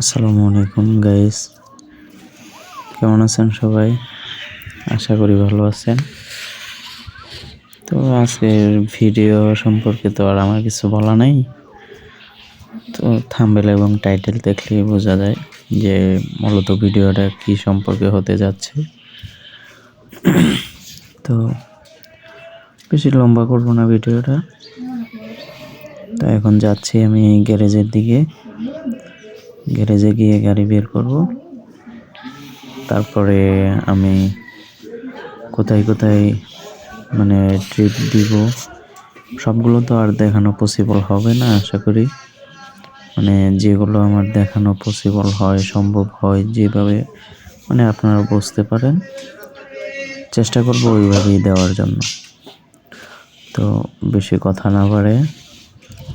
আসসালামু আলাইকুম গাইস কেমন আছেন সবাই? আশা করি ভালো আছেন। তো আজকের ভিডিও সম্পর্কে তো আর আমার কিছু বলা নাই। তো থাম্বেল এবং টাইটেল দেখলেই বোঝা যায় যে মূলত ভিডিওটা কি সম্পর্কে হতে যাচ্ছে। তো বেশি লম্বা করব না ভিডিওটা তো এখন যাচ্ছি আমি গ্যারেজের দিকে। গ্যারেজে গিয়ে গাড়ি বের করব। তারপরে আমি কোথায় কোথায় মানে ট্রিপ দিব, সবগুলো তো আর দেখানো পসিবল হবে না, আশা করি। মানে যেগুলো আমার দেখানো পসিবল হয়, সম্ভব হয়, যেভাবে মানে আপনারা বুঝতে পারেন, চেষ্টা করব ওইভাবেই দেওয়ার জন্য। তো বেশি কথা না বাড়ে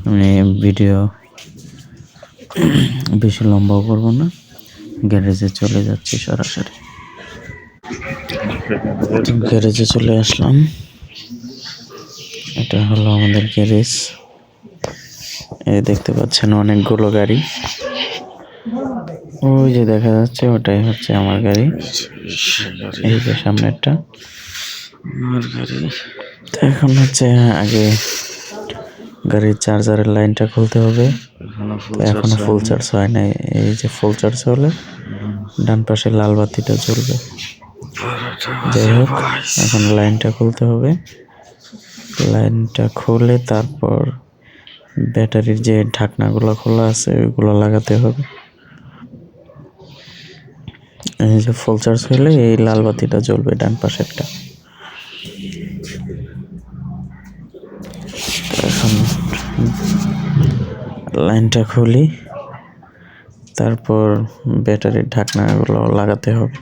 আমি ভিডিও বেশি লম্বাও করব না। গ্যারেজে চলে যাচ্ছি সরাসরি। গ্যারেজে চলে আসলাম। এটা হলো আমাদের গ্যারেজ। এই দেখতে পাচ্ছেন অনেকগুলো গাড়ি। ওই যে দেখা যাচ্ছে, ওটাই হচ্ছে আমার গাড়ি। এই যে সামনেরটা। আমার গাড়ি। এখন হচ্ছে আগে গাড়ির চার্জারের লাইনটা খুলতে হবে। এখনও ফুল চার্জ হয় নাই। এই যে ফুল চার্জ হলে ডান পাশে লাল বাতিটা জ্বলবে। যাই হোক এখন লাইনটা খুলতে হবে। লাইনটা খুলে তারপর ব্যাটারির যে ঢাকনাগুলো খোলা আছে ওইগুলো লাগাতে হবে। এই যে ফুল চার্জ হলে এই লাল বাতিটা জ্বলবে ডান পাশেরটা। লাইনটা খুলি। তারপর ব্যাটারির ঢাকনাগুলো লাগাতে হবে।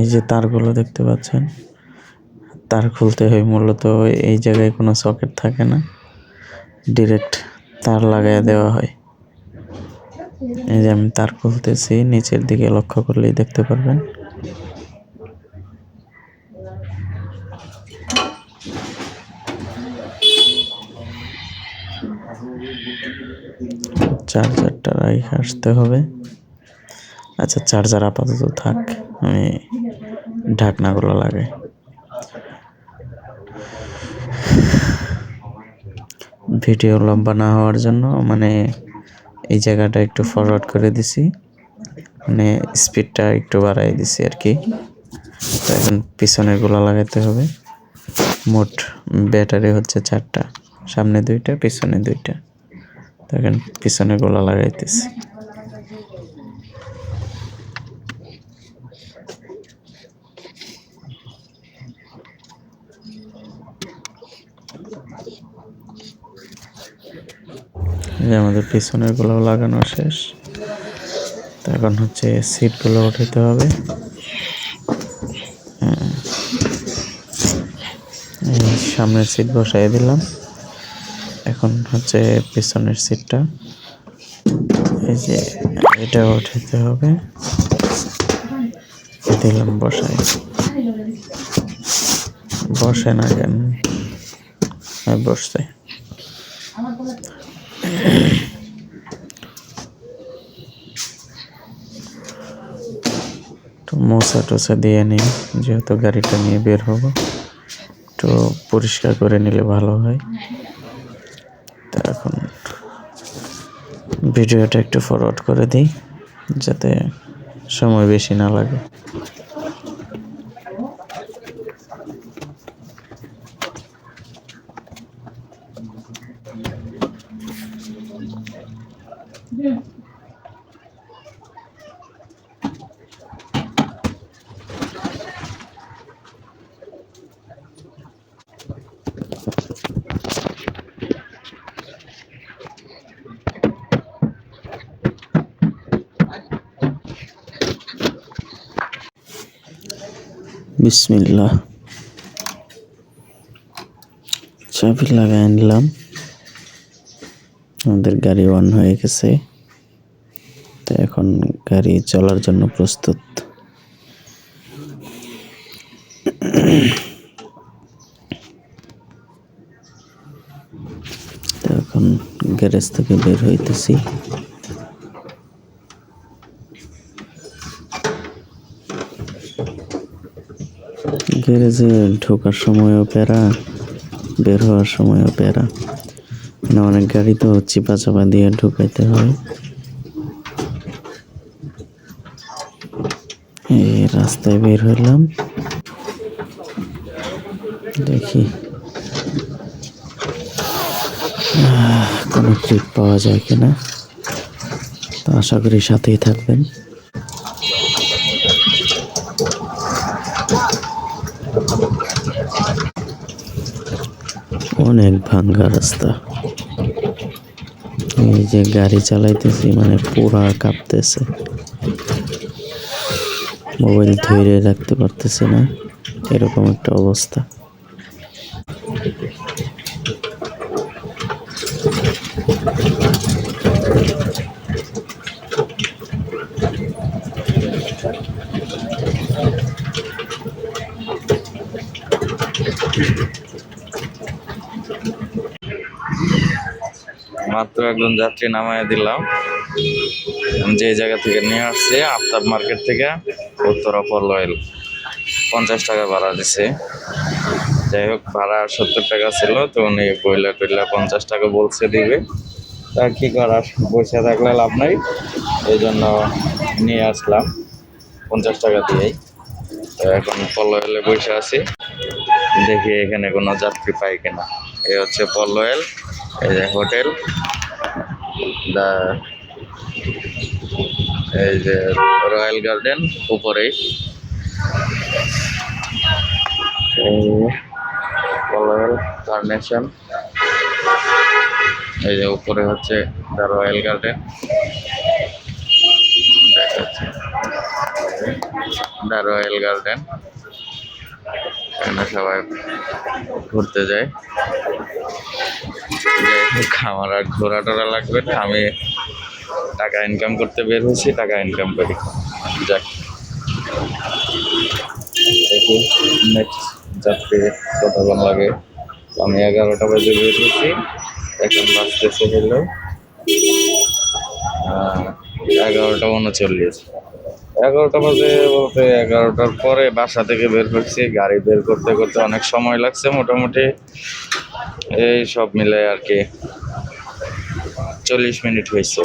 এই যে তারগুলো দেখতে পাচ্ছেন, তার খুলতে হয় মূলত এই জায়গায় কোনো সকেট থাকে না, ডিরেক্ট তার লাগাই দেওয়া হয়। এই যে আমি তার খুলতেছি, নিচের দিকে লক্ষ্য করলেই দেখতে পারবেন। চার্জারটা রাইখে আসতে হবে। আচ্ছা চার্জার আপাতত থাক, আমি ঢাকনাগুলো লাগে ভিডিও লম্বা না হওয়ার জন্য মানে এই জায়গাটা একটু ফরওয়ার্ড করে দিছি। মানে স্পিডটা একটু বাড়াই দিছি আর কি। তো এখন পিছনেরগুলা লাগাতে হবে। মোট ব্যাটারি হচ্ছে চারটা। সামনে দুইটা, পিছনে দুইটা। তো এখন পিছনে গোলা লাগাইতেছি। আমাদের পিছনেরগুলো লাগানো শেষ। এখন হচ্ছে সিটগুলো উঠাতে হবে। হ্যাঁ। সামনের সিট বসাই দিলাম। হচ্ছে পিছনের সিটটা এই যে এটা উঠাতে হবে। দিলাম, বসাই। বসে না কেন? বসতে। মোছা টোসা দিয়ে নিই যেহেতু গাড়িটা নিয়ে বের হব তো পরিষ্কার করে নিলে ভালো হয়। এখন ভিডিওটা একটু ফরওয়ার্ড করে দিই যাতে সময় বেশি না লাগে। বিসমিল্লাহ। চাবি লাগাই নিলাম আমাদের গাড়ি অন হয়ে গেছে। তো এখন গাড়ি চলার জন্য প্রস্তুত। এখন গ্যারেজ থেকে বের হইতেছি। গ্যারেজে ঢোকার সময়ও প্যারা, বের হওয়ার সময়ও প্যারা। মানে অনেক গাড়ি তো চিপা চাপা দিয়ে ঢুকাইতে হয়। এই রাস্তায় বের হইলাম দেখি। কোনো ট্রিপ পাওয়া যায় কিনা? তো আশা করি সাথেই থাকবেন। অনেক ভাঙ্গা রাস্তা। এই যে গাড়ি চালাইতেছি মানে পুরা কাঁপতেছে। মোবাইল ধরে রাখতে পারতেছে না, এরকম একটা অবস্থা। মাত্র একজন যাত্রী নামায় দিলাম। যে জায়গা থেকে নিয়ে আসছি, আফতাব মার্কেট থেকে উত্তরা পলয়েল পঞ্চাশ টাকা ভাড়া দিছে। যাই হোক, ভাড়া সত্তর টাকা ছিল, তো উনি বইলা টইলা পঞ্চাশ টাকা বলছে দিবে। তা কি করার? পয়সা থাকলে লাভ নাই। এই জন্য নিয়ে আসলাম। পঞ্চাশ টাকা দিয়েই। তো এখন পলয়েলে বসে আছি। দেখি এখানে কোনো যাত্রী পাই কিনা। এ হচ্ছে পলয়েল এই যে হোটেল, দা, এই যে রয়্যাল গার্ডেন উপরেই কার্নেশন এই যে উপরে হচ্ছে the royal garden. The royal garden. এখানে সবাই ঘুরতে যায়। আমার আর ঘোরা টোরা লাগবে না। আমি টাকা ইনকাম করতে বের হয়েছি, টাকা ইনকাম করি। যাক। দেখি নেক্সট যাত্রী কতক্ষণ লাগে। আমি এগারোটা বাজে বের হয়েছি এখন বাজতেছে হলো এগারোটা উনচল্লিশ। এগারোটা বাজে বলতে এগারোটার পরে বাসা থেকে বের করছি গাড়ি বের করতে করতে অনেক সময় লাগছে মোটামুটি। এই সব মিলে আর কি। চল্লিশ মিনিট হয়েছে।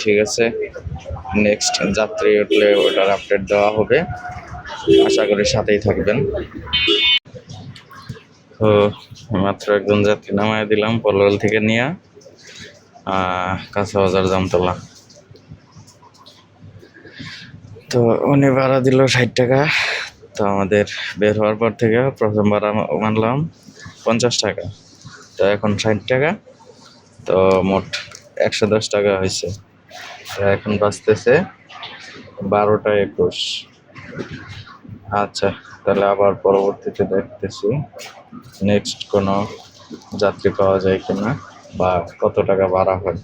ঠিক আছে নেক্সট যাত্রী উঠলে ওটার আপডেট দেওয়া হবে। আশা করি সাথেই থাকবেন। তো মাত্র একজন যাত্রী নামায় দিলাম পলল থেকে নিয়ে। কাঁচা বাজার জামতলা। তো উনি ভাড়া দিল ষাট টাকা। তো আমাদের বের হওয়ার পর থেকে প্রথম ভাড়া মানলাম পঞ্চাশ টাকা। তো এখন ষাট টাকা। তো মোট একশো দশ টাকা হয়েছে। এখন বাঁচতেছে বারোটা একুশ। আচ্ছা তাহলে আবার পরবর্তীতে দেখতেছি নেক্সট কোনো যাত্রী পাওয়া যায় কিনা বা কত টাকা ভাড়া হয়।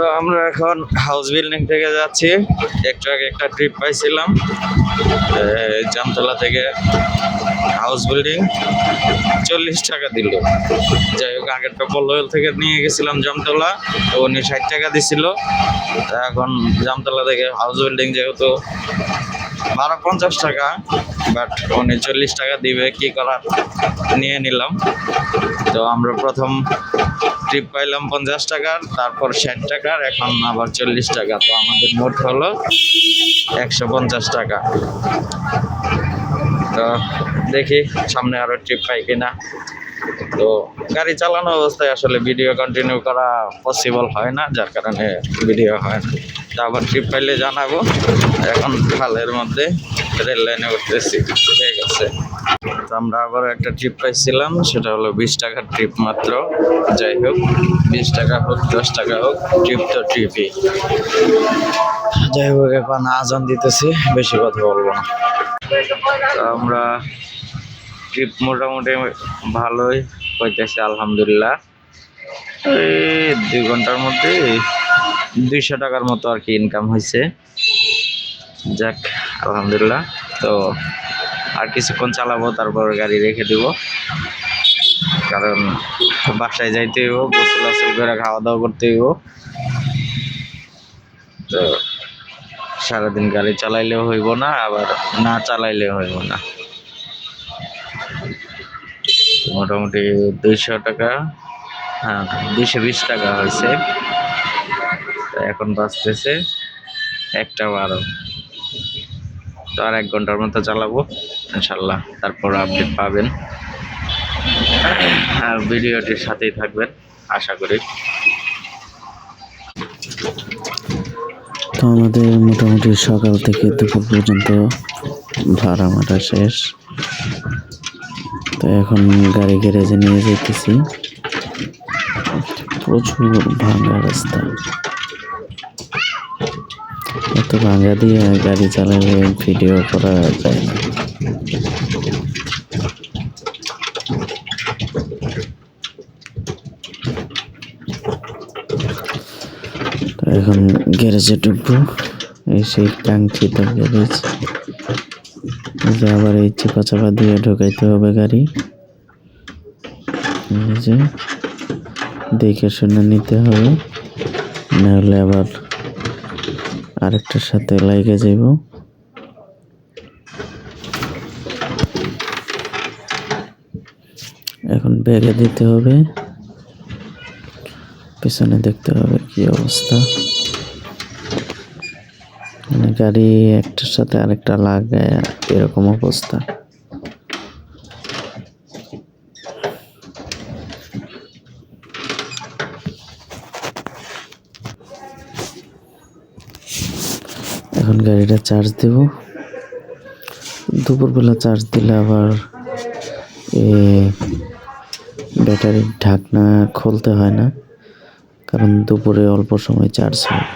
তো আমরা এখন হাউস বিল্ডিং থেকে যাচ্ছি। একটু আগে একটা ট্রিপ পাইছিলাম। জামতলা থেকে হাউস বিল্ডিং চল্লিশ টাকা দিল। যাই হোক আগেরটা পল্লবেল থেকে নিয়ে গেছিলাম জামতলা। তো উনি ষাট টাকা দিছিল। এখন জামতলা থেকে হাউস বিল্ডিং যেহেতু বারো পঞ্চাশ টাকা বাট উনি চল্লিশ টাকা দিবে, কি করার? নিয়ে নিলাম। তো আমরা প্রথম ট্রিপ পাইলাম পঞ্চাশ টাকার, তারপর ষাট টাকার, এখন আবার চল্লিশ টাকা। তো আমাদের মোট হলো একশো পঞ্চাশ টাকা। তো দেখি সামনে আরও ট্রিপ পাই কিনা। তো গাড়ি চালানো অবস্থায় আসলে ভিডিও কন্টিনিউ করা পসিবল হয় না, যার কারণে ভিডিও হয় না। আবার ট্রিপ পাইলে জানাব। এখন খালের মধ্যে রেল লাইনে উঠতেছি, ঠিক আছে। তো আমরা আবার একটা ট্রিপ পাইছিলাম, সেটা হলো বিশ টাকার ট্রিপ মাত্র। যাই হোক, বিশ টাকা হোক, দশ টাকা হোক ট্রিপ তো ট্রিপই যাই হোক, এখন আজান দিতেছি, বেশি কথা বলব না। আমরা ট্রিপ মোটামুটি ভালোই হইতেছে, আলহামদুলিল্লাহ। এই দুই ঘণ্টার মধ্যে দুইশো টাকার মতো আর কি ইনকাম হয়েছে। যাক, আলহামদুলিল্লাহ। তো আর কিছুক্ষণ চালাবো, তারপর গাড়ি রেখে দিব। কারণ বাসায় যাইতে হইব, গোসল আসল করে খাওয়া দাওয়া করতে হইব। তো সারাদিন গাড়ি চালাইলেও হইব না, আবার না চালাইলেও হইব না। মোটামুটি দুইশো টাকা হ্যাঁ দুইশো বিশ টাকা হয়েছে। এখন বাঁচতেছে একটা বারো। তো আর এক ঘণ্টার মতো চালাবো, ইনশাল্লাহ। তারপর আপডেট পাবেন। আর ভিডিওটির সাথেই থাকবেন, আশা করি। তো আমাদের মোটামুটি সকাল থেকে দুপুর পর্যন্ত ভাড়া মারা শেষ। তো এখন গাড়ি গ্যারেজে নিয়ে যেতেছি। প্রচুর ভাঙা রাস্তা। এত ভাঙা দিয়ে গাড়ি চালালে ভিডিও করা যায় না। এখন গ্যারেজে ঢুকবো এই সেই কাঙ্ক্ষিত গ্যারেজ যে আবার এই চাপা চাপা দিয়ে ঢোকাইতে হবে গাড়ি। যে, দেখে শুনে নিতে হবে, নাহলে আবার আরেকটার সাথে লাইগে যাইব। এখন ব্যাগে দিতে হবে। পিছনে দেখতে হবে কি অবস্থা। মানে গাড়ি একটার সাথে আরেকটা লাগায় এরকম অবস্থা এখন গাড়িটা চার্জ দেব। দুপুরবেলা চার্জ দিলে আবার এ ব্যাটারির ঢাকনা খুলতে হয় না, কারণ দুপুরে অল্প সময় চার্জ হয়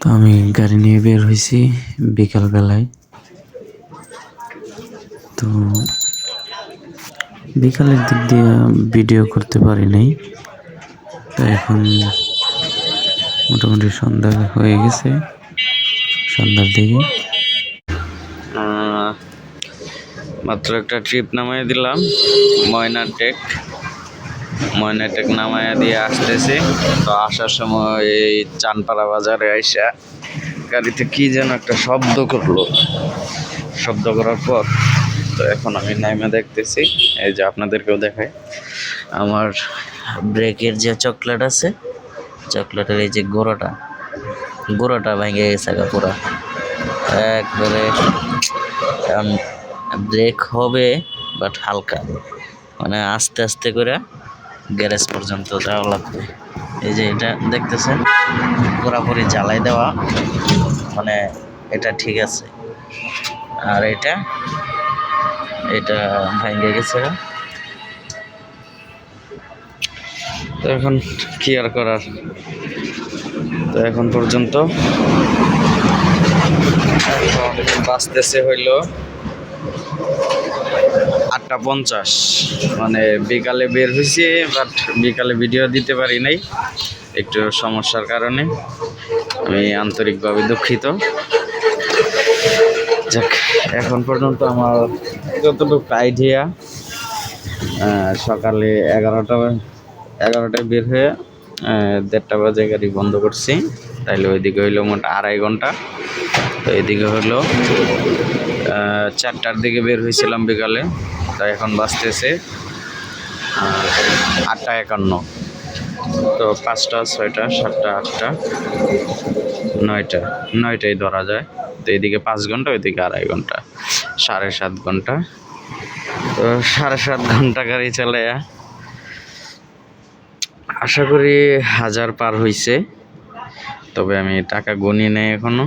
তো আমি গাড়ি নিয়ে বের হয়েছি বিকালবেলায়। তো বিকালের দিক দিয়ে ভিডিও করতে পারি নাই। তো এখন মোটামুটি সন্ধ্যা হয়ে গেছে, সন্ধ্যার দিকে। মাত্র একটা ট্রিপ নামাই দিলাম, ময়না টেক ময়না টেক নামাইয়া দিয়ে আসতেছি। তো আসার সময় এই চানপাড়া বাজারে আইসা গাড়িতে কি যেন একটা শব্দ করল। শব্দ করার পর তো এখন আমি নাইমে দেখতেছি। এই যে আপনাদেরকেও দেখাই। আমার ব্রেকের যে চকলেট আছে, চকলেটের এই যে গোড়াটা গোড়াটা ভেঙে গেছে পুরা। একবারে ব্রেক হবে বাট হালকা। মানে আস্তে আস্তে করে গ্যারেজ পর্যন্ত যাওয়া লাগবে। এই যে এটা দেখতেছেন, পুরাপুরি জ্বালাই দেওয়া। মানে এটা ঠিক আছে। আর এটা এটা ভেঙে গেছে। তো এখন কি আর করার? তো এখন পর্যন্ত বাঁচতেছে হইল আটটা পঞ্চাশ। মানে বিকালে বের হয়েছি বাট বিকালে ভিডিও দিতে পারি নাই। একটু সমস্যার কারণে আমি আন্তরিকভাবে দুঃখিত। যাক, এখন পর্যন্ত আমার যতটুকু আইডিয়া সকালে এগারোটা, এগারোটায় বের হয়ে দেড়টা বাজে গাড়ি বন্ধ করছি। তাইলে ওইদিকে হইল মোট আড়াই ঘণ্টা। তো এদিকে হলো চারটার দিকে বের হয়েছিলাম বিকালে। তাই এখন বাঁচতেছে আটটা একান্ন। তো পাঁচটা, ছয়টা, সাতটা, আটটা, নয়টা নয়টাই ধরা যায়। তো এদিকে পাঁচ ঘণ্টা, ওইদিকে আড়াই ঘণ্টা, সাড়ে সাত ঘণ্টা। তো সাড়ে সাত ঘণ্টা গাড়ি চালাইয়া আশা করি হাজার পার হইছে, তবে আমি টাকা গুনি নেই এখনও।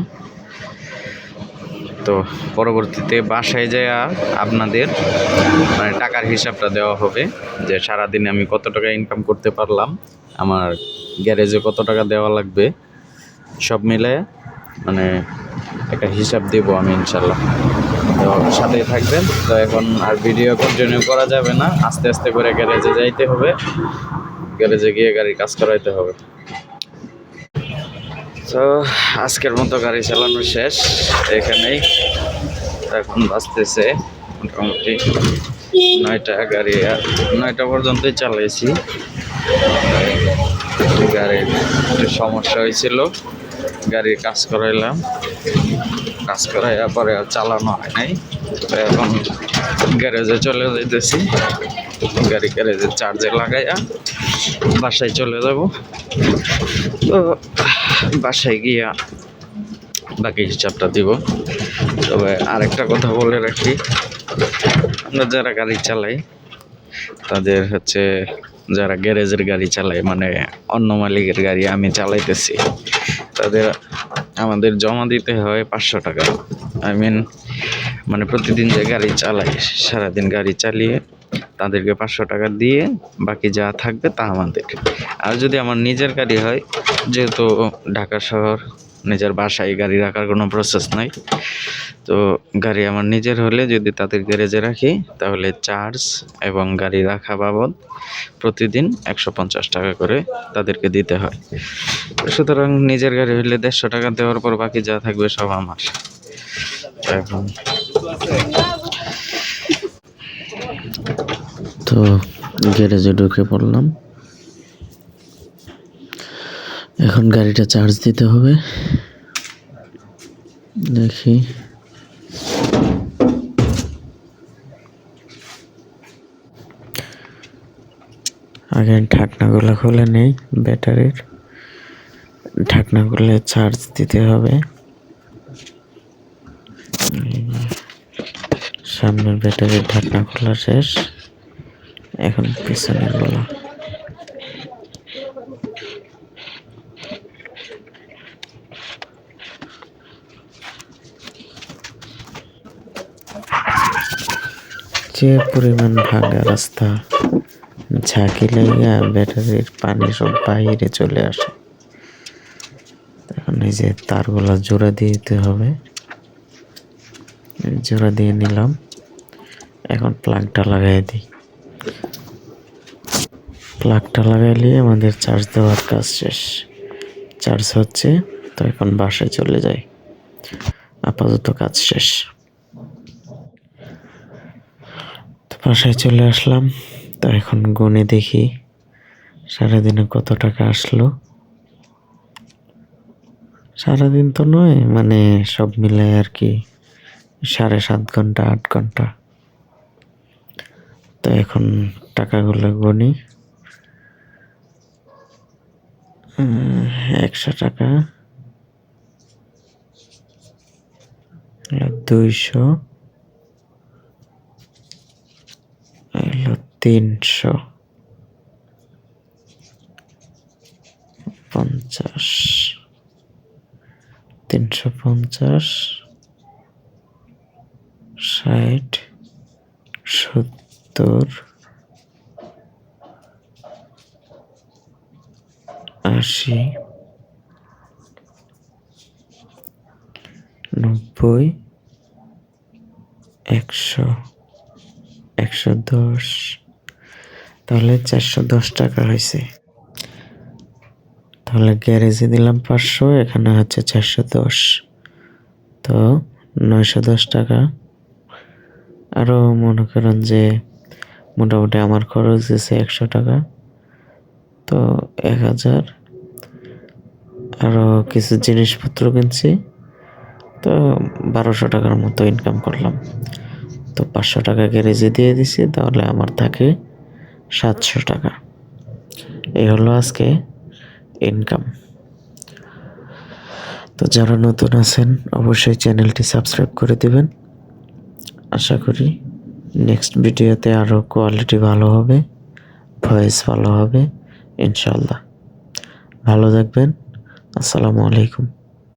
তো পরবর্তীতে বাসায় যায় আপনাদের মানে টাকার হিসাবটা দেওয়া হবে যে সারাদিনে আমি কত টাকা ইনকাম করতে পারলাম, আমার গ্যারেজে কত টাকা দেওয়া লাগবে, সব মিলে মানে একটা হিসাব দেব আমি ইনশাল্লাহ। তো সাথেই থাকবেন, তো এখন আর ভিডিও কন্টিনিউ করা যাবে না, আস্তে আস্তে করে গ্যারেজে যাইতে হবে, গ্যারেজে গিয়ে গাড়ির কাজ করাইতে হবে। তো আজকের মতো গাড়ি চালানো শেষ, এখানেই। এখন বাজতেছে মোটামুটি নয়টা গাড়ি নয়টা পর্যন্তই চালিয়েছি গাড়ির একটু সমস্যা হয়েছিল, গাড়ির কাজ করাইলাম। কাজ করাইয়া পরে আর চালানো হয় নাই। এখন গ্যারেজে চলে যাইতেছি। গাড়ি গ্যারেজে চার্জে লাগাইয়া বাসায় চলে যাব। তো বাসায় গিয়া বাকি হিসাবটা দিব। তবে আরেকটা কথা বলে রাখি, আমরা যারা গাড়ি চালাই, তাদের হচ্ছে যারা গ্যারেজের গাড়ি চালায় মানে অন্য মালিকের গাড়ি আমি চালাইতেছি, তাদের আমাদের জমা দিতে হয় পাঁচশো টাকা। আই মিন মানে প্রতিদিন যে গাড়ি চালাই, সারাদিন গাড়ি চালিয়ে তাদেরকে পাঁচশো টাকা দিয়ে বাকি যা থাকবে তা আমাদের আর যদি আমার নিজের গাড়ি হয়, যেহেতু ঢাকা শহর, নিজের বাসায় গাড়ি রাখার কোনো প্রসেস নাই, তো গাড়ি আমার নিজের হলে যদি তাদের গ্যারেজে রাখি, তাহলে চার্জ এবং গাড়ি রাখা বাবদ প্রতিদিন একশো পঞ্চাশ টাকা করে তাদেরকে দিতে হয়। সুতরাং নিজের গাড়ি হলে দেড়শো টাকা দেওয়ার পর বাকি যা থাকবে সব আমার। এখন তো গ্যারেজে ঢুকে পড়লাম। এখন গাড়িটা চার্জ দিতে হবে। দেখি। আগে ঢাকনাগুলো খুলে নেই, ব্যাটারির। ঢাকনা খুলে চার্জ দিতে হবে। সামনের ব্যাটারির ঢাকনা খোলা শেষ। এখন পিছনেরগুলো যে পরিমাণ ভাঙা রাস্তা, ঝাঁকি লাইয়া ব্যাটারির পানি সব বাইরে চলে আসে। এখন এই যে তারগুলা জোড়া দিয়ে দিতে হবে। জোড়া দিয়ে নিলাম। এখন প্লাগটা লাগাই দিই। প্লাগটা লাগাইলে আমাদের চার্জ দেওয়ার কাজ শেষ। চার্জ হচ্ছে, তো এখন বাসায় চলে যাই। আপাতত কাজ শেষ। তো বাসায় চলে আসলাম। তো এখন গুনে দেখি সারাদিনে কত টাকা আসলো। সারাদিন তো নয় মানে সব মিলে আর কি সাড়ে সাত ঘণ্টা, আট ঘণ্টা। তো এখন টাকাগুলো গুনি। একশো টাকা। দুইশো। তিনশো। পঞ্চাশ। তিনশো পঞ্চাশ। ষাট। সত্তর। আশি, নব্বই, একশো একশো দশ। তাহলে চারশো দশ টাকা হয়েছে। তাহলে গ্যারেজে দিলাম পাঁচশো, এখানে হচ্ছে চারশো দশ। তো নয়শো দশ টাকা। আরও মনে করেন যে মোটামুটি আমার খরচ দিয়েছে একশো টাকা। তো এক হাজার। আরও কিছু জিনিসপত্র কিনছি। তো বারোশো টাকার মতো ইনকাম করলাম। তো পাঁচশো টাকা গ্যারেজে দিয়ে দিছি, তাহলে আমার থাকে সাতশো টাকা। এই হলো আজকে ইনকাম তো যারা নতুন আছেন, অবশ্যই চ্যানেলটি সাবস্ক্রাইব করে দেবেন। আশা করি নেক্সট ভিডিওতে আরও কোয়ালিটি ভালো হবে ভয়েস ভালো হবে। ইনশাল্লাহ ভালো থাকবেন। আসসালামু আলাইকুম।